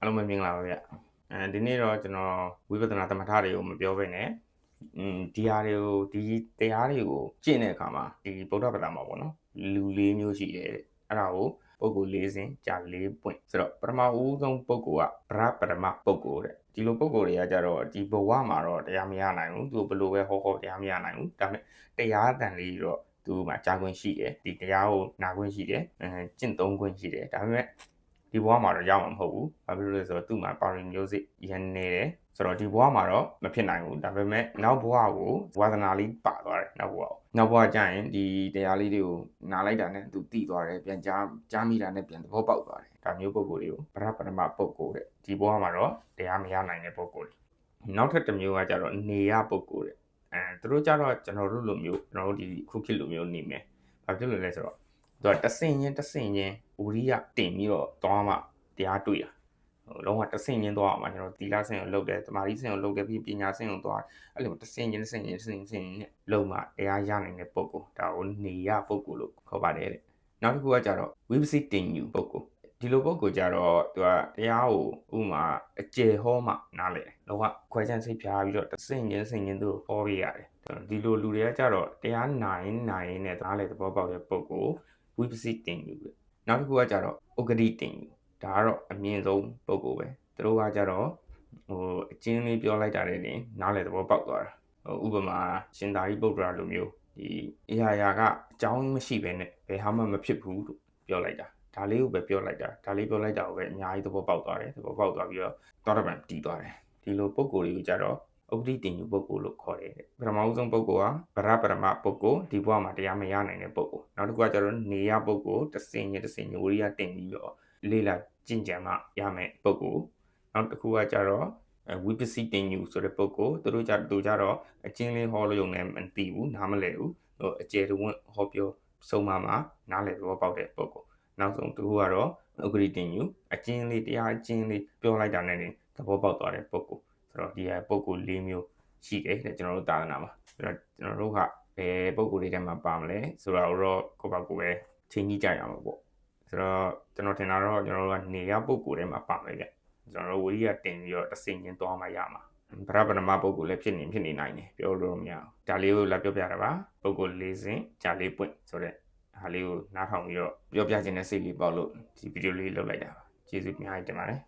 အားလုံးပဲမင်္ဂလာပါဗျအဲဒီနေ့တော့ကျွန်တော်ဝိပဿနာသမထတွေကိုမပြောဘဲနဲ့อืมဒီဟာတွေကိုဒီတရားတွေကိုကျင့်တဲ့အခါမှာဒီဗုဒ္ဓဘာသာမှာပေါ့နော်လူလေးမျိုးရှိတယ်တဲ့အဲ့ဒါကိုပုဂ္ဂိုလ်၄စင်ကြာ၄ပွင့်ဆိုတော့ပထမဦးဆုံးပုဂ္ဂိုလ်ကဗရပရမပုဂ္ဂိုလ်တဲ့ဒီလိုပုဂ္ဂိုလ်တွေကကြတော့ဒီဘဝမှာတော့တရားမရနိုင်ဘူးသူဘယ်လိုပဲဟောဟောတရားမရနိုင်ဘူးဒါပေမဲ့တရားတန်လေးတော့သူ့မှာကြားခွင့်ရှိတယ်ဒီတရားကိုနာခွင့်ရှိတယ်အဲကျင့်သုံးခွင့်ရှိတယ်ဒါပေမဲ့ ဒီဘဝမှာတော့ရမှာမဟုတ်ဘူး။ဘာဖြစ်လို့လဲဆိုတော့သူ့မှာပါရင်မျိုးစစ်ရန်နေတယ်ဆိုတော့ဒီဘဝမှာတော့မဖြစ်နိုင်ဘူး။ဒါပေမဲ့နောက်ဘဝကိုဝါသနာလေးပါသွားတယ်နောက်ဘဝကို။နောက်ဘဝကျရင်ဒီတရားလေးတွေကိုနားလိုက်တာနဲ့သူတည်သွားတယ်ပြန်ကြားကြားမိတာနဲ့ပြန်သဘောပေါက်သွားတယ်။ဒါမျိုးပုံကိုယ်တွေကိုဗရပရမပုဂ္ဂိုလ်တဲ့ဒီဘဝမှာတော့တရားမရနိုင်တဲ့ပုဂ္ဂိုလ်တွေ။နောက်ထပ်တစ်မျိုးကကြတော့နေရပုဂ္ဂိုလ်တဲ့။အဲသူတို့ကြတော့ကျွန်တော်တို့လိုမျိုးကျွန်တော်တို့ဒီခုခေတ်လိုမျိုးနေမယ်။ဘာဖြစ်လို့လဲဆိုတော့ သူကတဆင်ချင်းတဆင်ချင်းဝရိယတင်ပြီးတော့သွားမှတရားတွေ့တာဟိုလုံးဝတဆင်ချင်းသွားအောင်မှာကျွန်တော်တီလာဆင်ကိုလုတ်တယ်တမာရီဆင်ကိုလုတ်တယ်ပြီးပညာဆင်ကိုသွားအဲ့လိုတဆင်ချင်းတဆင်ချင်းတဆင်ချင်းနဲ့လုံးဝတရားရနိုင်တဲ့ပုံကိုဒါကိုနေရပုံကိုလို့ခေါ်ပါတယ်တဲ့နောက်တစ်ခုကကြတော့ဝိပစိတင်ယူပုံကိုဒီလိုပုံကိုကြတော့သူကတရားကိုဥမာအကျေဟောမှနားလေတယ်လုံးဝခွဲချမ်းစိတ်ဖြားပြီးတော့တဆင်ချင်းတဆင်ချင်းသူ့ကိုဟောပြရတယ်ဒီလိုလူတွေကကြတော့တရားနိုင်နိုင်နဲ့နားလေသဘောပေါက်တဲ့ပုံကို ဝိပစိတင်ယူပဲနောက်တစ်ခုကကြတော့ဥဂတိတင်ယူဒါကတော့အမြင့်ဆုံးပုံကိုပဲသူတို့ကကြတော့ဟိုအချင်းလေးပြောလိုက်တာနဲ့တင်နားလေသဘောပေါက်သွားတာဟိုဥပမာရှင်သာရိပုတ္တရာလိုမျိုးဒီအရာရာကအကြောင်းမရှိဘဲနဲ့ဘယ်ဟာမှမဖြစ်ဘူးလို့ပြောလိုက်တာဒါလေးကိုပဲပြောလိုက်တာဒါလေးပြောလိုက်တာကိုပဲအများကြီးသဘောပေါက်သွားတယ်သဘောပေါက်သွားပြီးတော့သောတပန်တည်သွားတယ်ဒီလိုပုံကိုတွေကိုကြတော့ ဥပတိတင်ယူပုဂ္ဂိုလ်လို့ခေါ်တယ်တဲ့ပထမဦးဆုံးပုဂ္ဂိုလ်ကဗရပရမပုဂ္ဂိုလ်ဒီဘဝမှာတရားမရနိုင်တဲ့ပုဂ္ဂိုလ်နောက်တစ်ခုကကျတော့နေရပုဂ္ဂိုလ်တစင်ရတစင်ညဝရိယတင်ပြီးတော့လေးလာကျင့်ကြံမှရမယ်ပုဂ္ဂိုလ်နောက်တစ်ခုကကျတော့ဝိပစီတင်ယူဆိုတဲ့ပုဂ္ဂိုလ်သူတို့ကြသူကြတော့အချင်းလေးဟောလို့ရုံနဲ့မသိဘူးနားမလည်ဘူးဟိုအကျယ်တဝင့်ဟောပြောဆုံးမမှာနားလည်သဘောပေါက်တဲ့ပုဂ္ဂိုလ်နောက်ဆုံးတစ်ခုကတော့ဥဂရိတင်ယူအချင်းလေးတရားအချင်းလေးပြောလိုက်တာနဲ့သဘောပေါက်သွားတဲ့ပုဂ္ဂိုလ် ဆိုတော့ဒီဟာပုဂ္ဂိုလ်၄မျိုးရှိတယ်တဲ့ကျွန်တော်တို့သာသနာမှာဆိုတော့ကျွန်တော်တို့ကဘယ်ပုဂ္ဂိုလ်တွေထဲမှာပါမလဲဆိုတော့တော့ကိုယ့်ဘာကိုယ်ပဲချိန်ကြီးကြရမှာပေါ့ဆိုတော့ကျွန်တော်ထင်တာတော့ကျွန်တော်တို့ကနေရပုဂ္ဂိုလ်ထဲမှာပါမယ်ဗျကျွန်တော်တို့ဝိရိယတင်ပြီးတော့တစ်စင်ချင်းသွားမှရမှာဗရဗနမပုဂ္ဂိုလ်လည်းဖြစ်နေဖြစ်နေနိုင်တယ်ပြောလို့မရဘူးဒါလေးကိုလာပြောပြတာပါပုဂ္ဂိုလ်၄စင်ဂျာလေးပွင့်ဆိုတဲ့ဟာလေးကိုနားထောင်ပြီးတော့ပြောပြခြင်းနဲ့စိတ်လေးပေါက်လို့ဒီဗီဒီယိုလေးလုပ်လိုက်တာပါကျေးဇူးအများကြီးတင်ပါတယ်